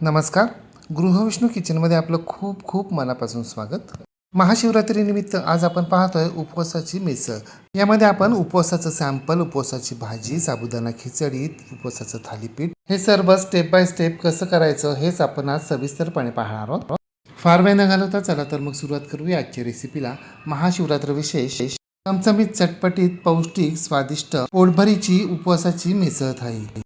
नमस्कार. गृहविष्णू किचनमध्ये आपलं खूप खूप मनापासून स्वागत. महाशिवरात्रीनिमित्त आज आपण पाहतोय उपवासाची मिसळ. यामध्ये आपण उपवासाचं सॅम्पल उपवासाची भाजी साबुदाणा खिचडी उपवासाचं थालीपीठ हे सर्व स्टेप बाय स्टेप कसं करायचं हेच आपण आज सविस्तरपणे पाहणार आहोत. फार वेळ न घालवता चला तर मग सुरुवात करूया आजच्या रेसिपीला महाशिवरात्र विशेष चमचमीत चटपटीत पौष्टिक स्वादिष्ट पोटभरीची उपवासाची मिसळ थाळी.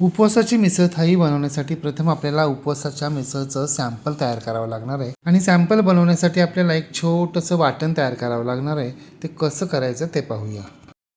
उपवासाची मिसळ थाळी बनवण्यासाठी प्रथम आपल्याला उपवासाच्या मिसळचं सॅम्पल तयार करावं लागणार आहे. आणि सॅम्पल बनवण्यासाठी आपल्याला एक छोटंसं वाटण तयार करावं लागणार आहे. ते कसं करायचं ते पाहूया.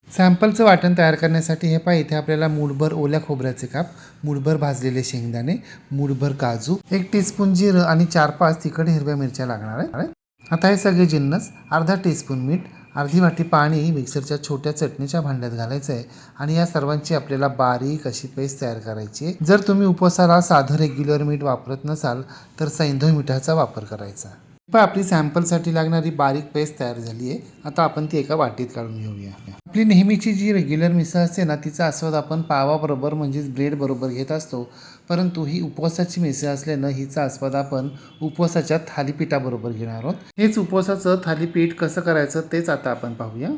सॅम्पलचं वाटण तयार करण्यासाठी हे पहा इथे आपल्याला मूठभर ओल्या खोबऱ्याचे काप मूठभर भाजलेले शेंगदाणे मूठभर काजू एक टीस्पून जिरं आणि चार पाच तिखट हिरव्या मिरच्या लागणार आहे. आता हे सगळे जिन्नस अर्धा टीस्पून मीठ अर्धी वाटी पाणी मिक्सरच्या छोट्या चटणीच्या भांड्यात घालायचं आहे आणि या सर्वांची आपल्याला बारीक अशी पेस्ट तयार करायची आहे. जर तुम्ही उपवासाला साधं रेग्युलर मीठ वापरत नसाल तर सैंधव मिठाचा वापर करायचा. पण आपली सॅम्पलसाठी लागणारी बारीक पेस्ट तयार झाली आहे. आता आपण ती एका वाटीत काढून घेऊया. आपली नेहमीची जी रेग्युलर मिसळ असते ना तिचा आस्वाद आपण पावाबरोबर म्हणजेच ब्रेड बरोबर घेत असतो. परंतु ही उपवासाची मिसळ असल्यानं हिचा आस्वाद आपण उपवासाच्या थालीपीठाबरोबर घेणार आहोत. हेच उपवासाचं थालीपीठ कसं करायचं तेच आता आपण पाहूया.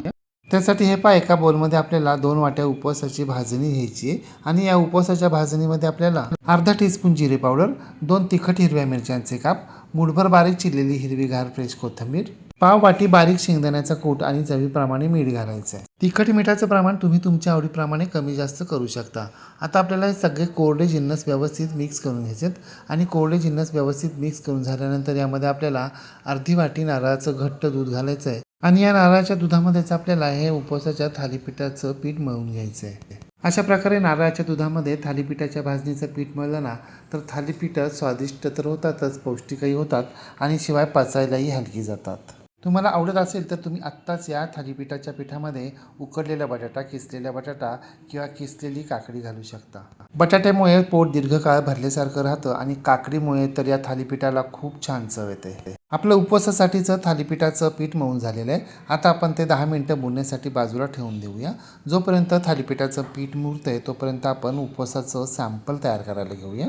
त्यासाठी हे पहा एका बोलमध्ये आपल्याला दोन वाट्या उपवासाची भाजणी घ्यायची आहे आणि या उपवासाच्या भाजणीमध्ये आपल्याला अर्धा टीस्पून जिरे पावडर दोन तिखट हिरव्या मिरच्यांचे काप मुठभर बारीक चिरलेली हिरवीगार फ्रेश कोथिंबीर पाव वाटी बारीक शेंगदाण्याचा कूट आणि चवीप्रमाणे मीठ घालायचं आहे तिखट मिठाचं प्रमाण तुम्ही तुमच्या आवडीप्रमाणे कमी जास्त करू शकता. आता आपल्याला हे सगळे कोरडे जिन्नस व्यवस्थित मिक्स करून घ्यायचेत आणि कोरडे जिन्नस व्यवस्थित मिक्स करून झाल्यानंतर यामध्ये आपल्याला अर्धी वाटी नारळाचं घट्ट दूध घालायचं आहे आणि या नारळाच्या दुधामध्येच आपल्याला हे उपवासाच्या थालीपीठाचं पीठ मळून घ्यायचं आहे अशा प्रकारे नारळाच्या दुधामध्ये थालीपीठाच्या भाजणीचं पीठ मळलं ना तर थालीपीठ स्वादिष्ट तर होतातच पौष्टिकही होतात आणि शिवाय पचायलाही हलकी जातात. तुम्हाला आवडत असेल तर तुम्ही आत्ताच या थालीपीठाच्या पिठामध्ये उकडलेला बटाटा किसलेला बटाटा किंवा किसलेली काकडी घालू शकता. बटाट्यामुळे पोट दीर्घकाळ भरल्यासारखं राहतं आणि काकडीमुळे तर या थालीपीठाला खूप छान चव येते. आपलं उपवासासाठीचं थालीपीठाचं पीठ मळून झालेलं आहे. आता आपण ते दहा मिनटं बुडण्यासाठी बाजूला ठेवून देऊया. जोपर्यंत थालीपीठाचं पीठ मुरतं आहे तोपर्यंत आपण उपवासाचं सॅम्पल तयार करायला घेऊया.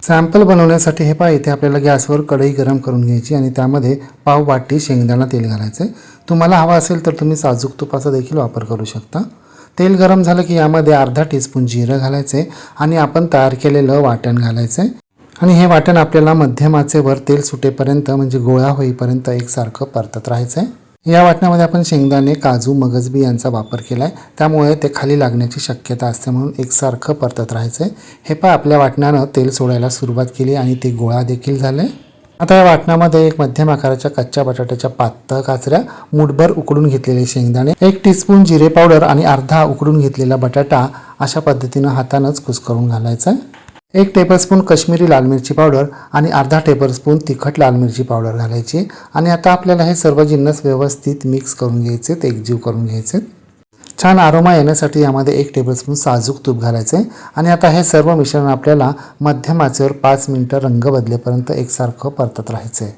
सॅम्पल बनवण्यासाठी हे पहा इथे आपल्याला गॅसवर कढई गरम करून घ्यायची आणि त्यामध्ये पाव वाटी शेंगदाणा तेल घालायचं आहे. तुम्हाला हवा असेल तर तुम्ही साजूक तुपाचा देखील वापर करू शकता. तेल गरम झालं की यामध्ये अर्धा टीस्पून जिरं घालायचं आहे आणि आपण तयार केलेलं वाटण घालायचं आहे. आणि हे वाटण आपल्याला मध्यम आचेवर तेल सुटेपर्यंत म्हणजे गोळा होईपर्यंत एकसारखं परतत राहायचं आहे. या वाटण्यामध्ये आपण शेंगदाणे काजू मगजबी यांचा वापर केला आहे त्यामुळे ते खाली लागण्याची शक्यता असते म्हणून एकसारखं परतत राहायचं आहे हे पण आपल्या वाटणानं तेल सोडायला सुरुवात केली आणि ते गोळा देखील झाले आता या वाटणामध्ये एक मध्यम आकाराच्या कच्च्या बटाट्याच्या पातळ काचऱ्या मुठभर उकडून घेतलेले शेंगदाणे एक टीस्पून जिरे पावडर आणि अर्धा उकडून घेतलेला बटाटा अशा पद्धतीनं हातानंच कुस्करून घालायचा आहे. एक टेबलस्पून कश्मीरी लाल मिरची पावडर आणि अर्धा टेबलस्पून तिखट लाल मिरची पावडर घालायची. आणि आता आपल्याला हे सर्व जिन्नस व्यवस्थित मिक्स करून घ्यायचे एकजीव करून घ्यायचे. छान आरोमा येण्यासाठी यामध्ये एक टेबलस्पून साजूक तूप घालायचे. आणि आता हे सर्व मिश्रण आपल्याला मध्यम आचेवर पाच मिनटं रंग बदलेपर्यंत एकसारखं परतत राहायचं. आहे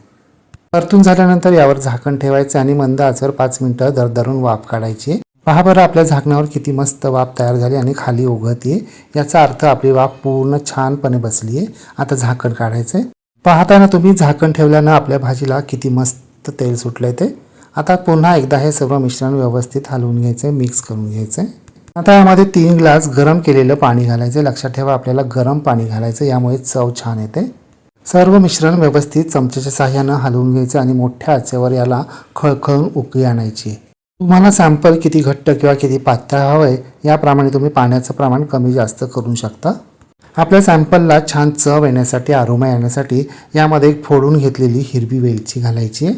परतून झाल्यानंतर यावर झाकण ठेवायचे आणि मंद आचेवर पाच मिनटं दरदरून वाफ काढायची. पहा बरं आपल्या झाकणावर किती मस्त वाफ तयार झाली आणि खाली उघडते याचा अर्थ आपली वाफ पूर्ण छानपणे बसली आहे आता झाकण काढायचं आहे पाहताना तुम्ही झाकण ठेवल्यानं आपल्या भाजीला किती मस्त तेल सुटलं ते. आता पुन्हा एकदा हे सर्व मिश्रण व्यवस्थित हलवून घ्यायचं आहे मिक्स करून घ्यायचं आहे आता यामध्ये तीन ग्लास गरम केलेलं पाणी घालायचं लक्षात ठेवा आपल्याला गरम पाणी घालायचं यामुळे चव छान येते. सर्व मिश्रण व्यवस्थित चमच्याच्या साह्यानं हलवून घ्यायचं आणि मोठ्या आचेवर याला खळखळून उकळी आणायची. तुम्हाला सॅम्पल किती घट्ट किंवा किती पातळ हवं आहे याप्रमाणे तुम्ही पाण्याचं प्रमाण कमी जास्त करू शकता. आपल्या सॅम्पलला छान चव येण्यासाठी आरोमा येण्यासाठी यामध्ये एक फोडून घेतलेली हिरवी वेलची घालायची आहे.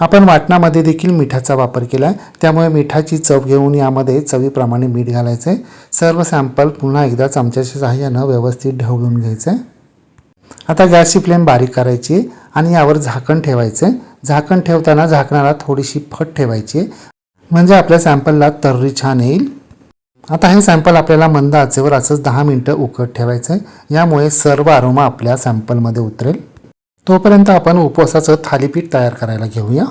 आपण वाटणामध्ये देखील मिठाचा वापर केला आहे त्यामुळे मिठाची चव घेऊन यामध्ये चवीप्रमाणे मीठ घालायचं आहे सर्व सॅम्पल पुन्हा एकदा चमच्याच्या सहाय्यानं व्यवस्थित ढवळून घ्यायचं आहे आता गॅसची फ्लेम बारीक करायची आणि यावर झाकण ठेवायचं आहे झाकण ठेवताना झाकणाला थोडीशी फट ठेवायची म्हणजे आपल्या सॅम्पलला तर्री छान येईल. आता हे सॅम्पल आपल्याला मंद आचेवर असंच दहा मिनटं उकट ठेवायचं आहे यामुळे सर्व आरोमा आपल्या सॅम्पलमध्ये उतरेल. तोपर्यंत आपण उपवासाचं थालीपीठ तयार करायला घेऊया.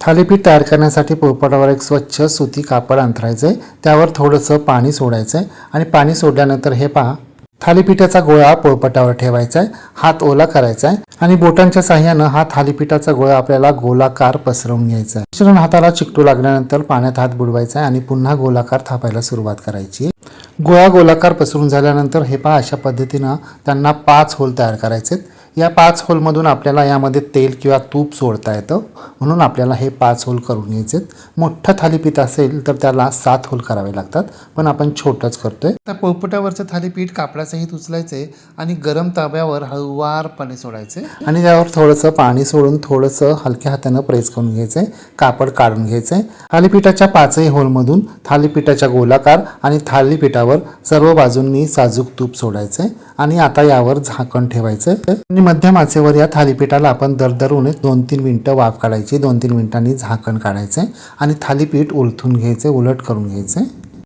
थालीपीठ तयार करण्यासाठी पोळपाटावर एक स्वच्छ सुती कापड अंथरायचं आहे त्यावर थोडंसं पाणी सोडायचं आहे आणि पाणी सोडल्यानंतर हे पहा थालीपीठाचा गोळा पोळपटावर ठेवायचा आहे हात ओला करायचा आहे आणि बोटांच्या साह्यानं हा थालीपीठाचा गोळा आपल्याला गोलाकार पसरवून घ्यायचा आहे मिश्रण हाताला चिकटू लागल्यानंतर पाण्यात हात बुडवायचा आहे आणि पुन्हा गोलाकार थापायला सुरुवात करायची. गोळा गोलाकार पसरून झाल्यानंतर हे पहा अशा पद्धतीनं त्यांना पाच होल तयार करायचे आहेत या पाच होलमधून आपल्याला यामध्ये तेल किंवा तूप सोडता येतं. म्हणून आपल्याला हे पाच होल करून घ्यायचे मोठं थालीपीठ असेल तर त्याला सात होल करावे लागतात. पण आपण छोटंच करतोय. त्या पोपटावरचं थालीपीठ कापडासहित उचलायचे आणि गरम ताब्यावर हळुवारपणे सोडायचे. आणि त्यावर थोडंसं पाणी सोडून थोडंसं हलक्या हातानं प्रेस करून घ्यायचंय कापड काढून घ्यायचंय थालीपीठाच्या पाचही होलमधून थालीपीठाच्या गोलाकार आणि थालीपीठावर सर्व बाजूंनी साजूक तूप सोडायचंय आणि आता यावर झाकण ठेवायचं. आहे मध्यम आचेवर या थालीपीठाला आपण दरदरून दोन तीन मिनटं वाफ काढायची. दोन तीन मिनिटांनी झाकण काढायचे आणि थालीपीठ उलथून घ्यायचे उलट करून घ्यायचे.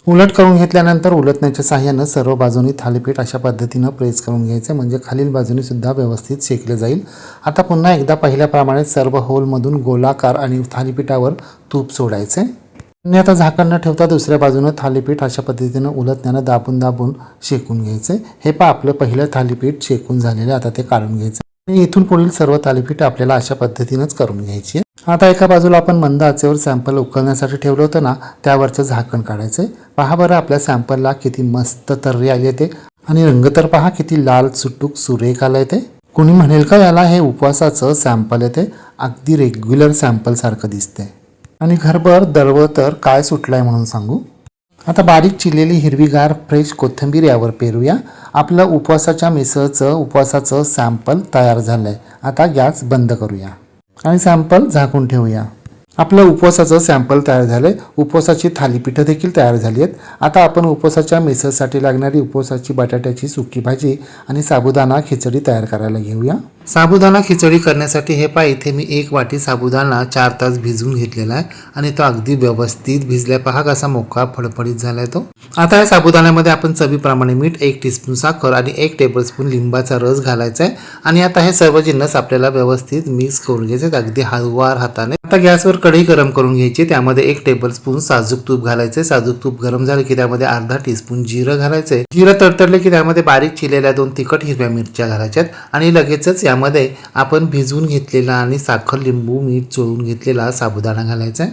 उलट करून घेतल्यानंतर उलटण्याच्या साह्यानं सर्व बाजूनी थालीपीठ अशा पद्धतीनं प्रेस करून घ्यायचं म्हणजे खालील बाजूनी सुद्धा व्यवस्थित शेकले जाईल. आता पुन्हा एकदा पहिल्याप्रमाणे सर्व होलमधून गोलाकार आणि थालीपीठावर तूप सोडायचे. आणि आता झाकण न ठेवता दुसऱ्या बाजूनं थालीपीठ अशा पद्धतीनं उलटण्यानं दाबून दाबून शेकून घ्यायचं. हे पहा आपलं पहिलं थालीपीठ शेकून झालेलं आहे. आता ते काढून घ्यायचं. आणि इथून पुढील सर्व थालीपीठ आपल्याला अशा पद्धतीनंच करून घ्यायची आता एका बाजूला आपण मंद आचेवर सॅम्पल उकळण्यासाठी ठेवलं होतं ना त्यावरचं झाकण काढायचं आहे. पहा बरं आपल्या सॅम्पलला किती मस्त तर्री आली येते ते. आणि रंग तर पहा किती लाल सुटूक सुरेख आलं ते. कुणी म्हणेल का याला हे उपवासाचं सॅम्पल आहे ते. अगदी रेग्युलर सॅम्पल सारखं दिसतंय. आणि घरभर दळवं तर काय सुटलं आहे म्हणून सांगू? आता बारीक चिरलेली हिरवीगार फ्रेश कोथिंबीर यावर पेरूया. आपलं उपवासाच्या मिसळचं उपवासाचं सॅम्पल तयार झालं आहे आता गॅस बंद करूया. आणि सॅम्पल झाकून ठेवूया. आपलं उपवासाचं सॅम्पल तयार झालं आहे उपवासाची थालीपीठं देखील तयार झाली आहेत. आता आपण उपवासाच्या मिसळसाठी लागणारी उपवासाची बटाट्याची सुकी भाजी आणि साबुदाणा खिचडी तयार करायला घेऊया. साबुदाणा खिचडी करण्यासाठी हे पहा इथे मी एक वाटी साबुदाणा चार तास भिजवून घेतलेला आहे आणि तो अगदी व्यवस्थित भिजल्या. पहा कसा मोका फडफडीत झालाय तो. आता या साबुदाण्यामध्ये आपण चवीप्रमाणे मीठ एक टीस्पून साखर आणि एक टेबलस्पून लिंबाचा रस घालायचा आहे आणि आता हे सर्व जिन्नस आपल्याला व्यवस्थित मिक्स करून घ्यायचे अगदी हळूवार हाताने. आता गॅसवर कढई गरम करून घ्यायची त्यामध्ये एक टेबलस्पून साजूक तूप घालायचे साजूक तूप गरम झालं की त्यामध्ये अर्धा टीस्पून जिरं घालायचे जिरं तडतडले की त्यामध्ये बारीक चिरलेल्या दोन तिखट हिरव्या मिरच्या घालायच्यात आणि लगेचच या त्यामध्ये आपण भिजवून घेतलेला आणि साखर लिंबू मीठ चोळून घेतलेला साबुदाणा घालायचा आहे.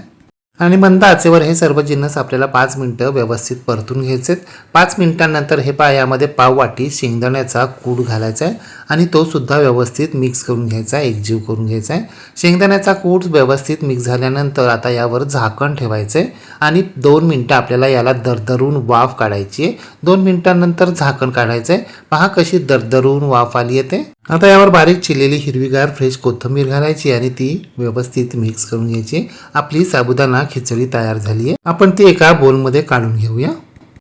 आणि मंद आचेवर हे सर्व जिन्नस आपल्याला पाच मिनटं व्यवस्थित परतून घ्यायचे पाच मिनटांनंतर हे पा यामध्ये पाव वाटी शेंगदाण्याचा कूड घालायचा आहे. आणि तो सुद्धा व्यवस्थित मिक्स करून घ्यायचा आहे एकजीव करून घ्यायचा आहे. शेंगदाण्याचा कूड व्यवस्थित मिक्स झाल्यानंतर आता यावर झाकण ठेवायचं आहे आणि दोन मिनटं आपल्याला याला दरदरून वाफ काढायची आहे. दोन मिनटानंतर झाकण काढायचं आहे. पहा कशी दरदरून वाफ आली आहे ते. आता यावर बारीक चिरलेली हिरवीगार फ्रेश कोथिंबीर घालायची आणि ती व्यवस्थित मिक्स करून घ्यायची आपली साबुदाणा खिचडी तयार झाली आहे. आपण ती एका बोलमध्ये काढून घेऊया.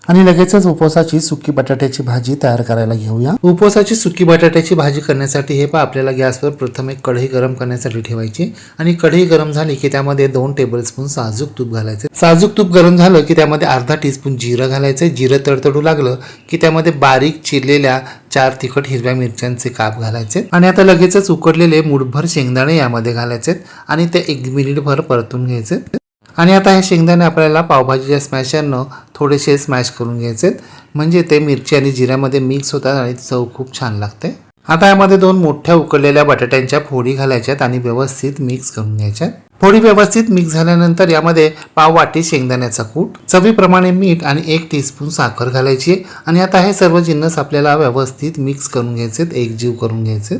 आणि लगेचच उपवासाची सुकी बटाट्याची भाजी तयार करायला घेऊया. उपवासाची सुकी बटाट्याची भाजी करण्यासाठी हे पा आपल्याला गॅसवर प्रथम एक कढई गरम करण्यासाठी ठेवायची. आणि कढई गरम झाली की त्यामध्ये दोन टेबलस्पून साजूक तूप घालायचे. साजूक तूप गरम झालं की त्यामध्ये अर्धा टीस्पून जिरं घालायचं. जिरं तडतडू लागलं की त्यामध्ये बारीक चिरलेल्या चार तिखट हिरव्या मिरच्यांचे काप घालायचे. आणि आता लगेचच उकडलेले मुठभर शेंगदाणे यामध्ये घालायचे. आणि ते एक मिनिटभर परतून घ्यायचे. आणि आता हे शेंगदाणे आपल्याला पावभाजीच्या स्मॅशरनं थोडेसे स्मॅश करून घ्यायचे म्हणजे ते मिरची आणि जिऱ्यामध्ये मिक्स होतात आणि चव खूप छान लागते. आता यामध्ये दोन मोठ्या उकडलेल्या बटाट्यांच्या फोडी घालायच्यात आणि व्यवस्थित मिक्स करून घ्यायच्यात फोडी व्यवस्थित मिक्स झाल्यानंतर यामध्ये पाव वाटी शेंगदाण्याचा कूट चवीप्रमाणे मीठ आणि एक टीस्पून साखर घालायची आणि आता हे सर्व जिन्नस आपल्याला व्यवस्थित मिक्स करून घ्यायचे एकजीव करून घ्यायचे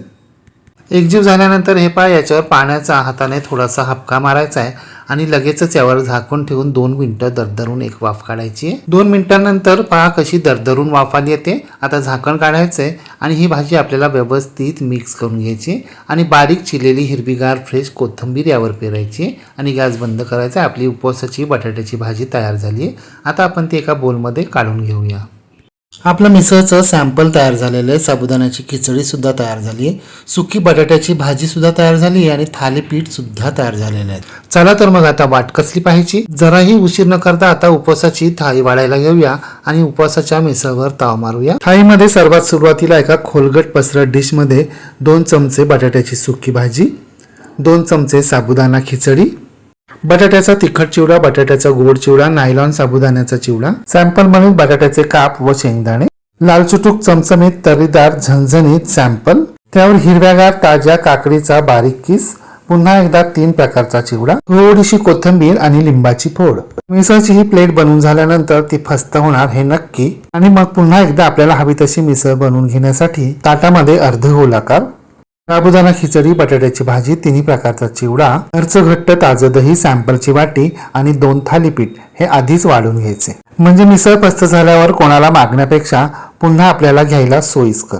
एकजीव झाल्यानंतर हे पाय याच्यावर पाण्याचा हाताने थोडासा हपका मारायचा आहे. आणि लगेचच यावर झाकून ठेवून दोन मिनिटं दरदरून एक वाफ काढायची आहे. दोन मिनिटांनंतर पहा कशी दरदरून वाफ आली येते. आता झाकण काढायचं आहे आणि ही भाजी आपल्याला व्यवस्थित मिक्स करून घ्यायची. आणि बारीक चिरलेली हिरवीगार फ्रेश कोथिंबीर यावर पेरायची. आणि गॅस बंद करायचा. आहे आपली उपवासाची बटाट्याची भाजी तयार झाली आहे. आता आपण ती एका बोलमध्ये काढून घेऊया. आपलं मिसळचं सॅम्पल तयार झालेलं आहे. साबुदाण्याची खिचडीसुद्धा तयार झाली आहे. सुकी बटाट्याची भाजीसुद्धा तयार झाली आणि थालीपीठ सुद्धा तयार झालेलं आहे. चला तर मग आता वाट कसली पाहिजे जराही उशीर न करता आता उपवासाची थाळी वाढायला घेऊया आणि उपवासाच्या मिसळवर ताव मारूया. थाळीमध्ये सर्वात सुरुवातीला एका खोलगट पसरट डिशमध्ये दोन चमचे बटाट्याची सुकी भाजी दोन चमचे साबुदाणा खिचडी बटाट्याचा तिखट चिवडा बटाट्याचा गोड चिवडा नायलॉन साबुदाण्याचा चिवडा. सॅम्पल म्हणून बटाट्याचे काप व शेंगदाणे. लालचुटूक चमचमीत तरीदार झणझणीत सॅम्पल. त्यावर हिरव्यागार ताज्या काकडीचा बारीक किस. पुन्हा एकदा तीन प्रकारचा चिवडा. थोडीशी कोथिंबीर आणि लिंबाची फोड. मिसळची ही प्लेट बनवून झाल्यानंतर ती फस्त होणार हे नक्की. आणि मग पुन्हा एकदा आपल्याला हवी तशी मिसळ बनवून घेण्यासाठी ताटामध्ये अर्ध गोलाकार साबुदाणा खिचडी बटाट्याची भाजी तिन्ही प्रकारचा चिवडा घरचं घट्ट ताजं दही सॅम्पलची वाटी आणि दोन थालीपीठ हे आधीच वाढून घ्यायचे. म्हणजे मिसळ पस्त झाल्यावर कोणाला मागण्यापेक्षा पुन्हा आपल्याला घ्यायला सोयीस्कर.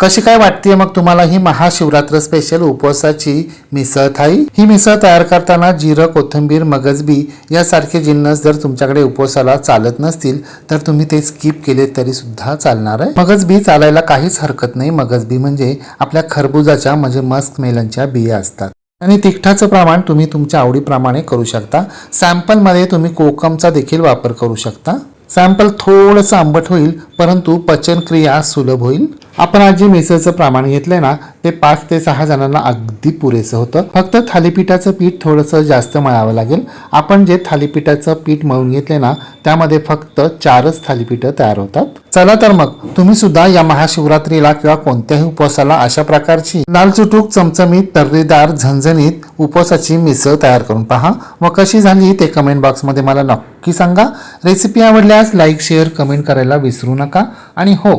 कशी काय वाटते मग तुम्हाला ही महाशिवरात्र स्पेशल उपवासाची मिसळ थाळी? ही मिसळ तयार करताना जिरं कोथिंबीर मगजबी यासारखे जिन्नस जर तुमच्याकडे उपवासाला चालत नसतील तर तुम्ही ते स्किप केले तरी सुद्धा चालणार आहे. मगजबी चालायला काहीच हरकत नाही. मगजबी म्हणजे आपल्या खरबुजाच्या म्हणजे मस्क मेलनच्या बिया असतात. आणि तिखटाचं प्रमाण तुम्ही तुमच्या आवडीप्रमाणे करू शकता. सॅम्पलमध्ये तुम्ही कोकमचा देखील वापर करू शकता. सॅम्पल थोडंसं आंबट होईल परंतु पचनक्रिया सुलभ होईल. आपण आज जे मिसळचं प्रमाण घेतलंय ना ते पाच ते सहा जणांना अगदी पुरेसं होतं. फक्त थालीपीठाचं पीठ थोडंसं जास्त मळावं लागेल. आपण जे थालीपीठाचं पीठ मळून घेतले ना त्यामध्ये फक्त चारच थालीपीठं तयार होतात. चला तर मग तुम्ही सुद्धा या महाशिवरात्रीला किंवा कोणत्याही उपवासाला अशा प्रकारची लाल चुटूक चमचमीत तर्रीदार झणझणीत उपवासाची मिसळ तयार करून पहा. व कशी झाली ते कमेंट बॉक्समध्ये मला नक्की सांगा. रेसिपी आवडल्यास लाईक शेअर कमेंट करायला विसरू नका. आणि हो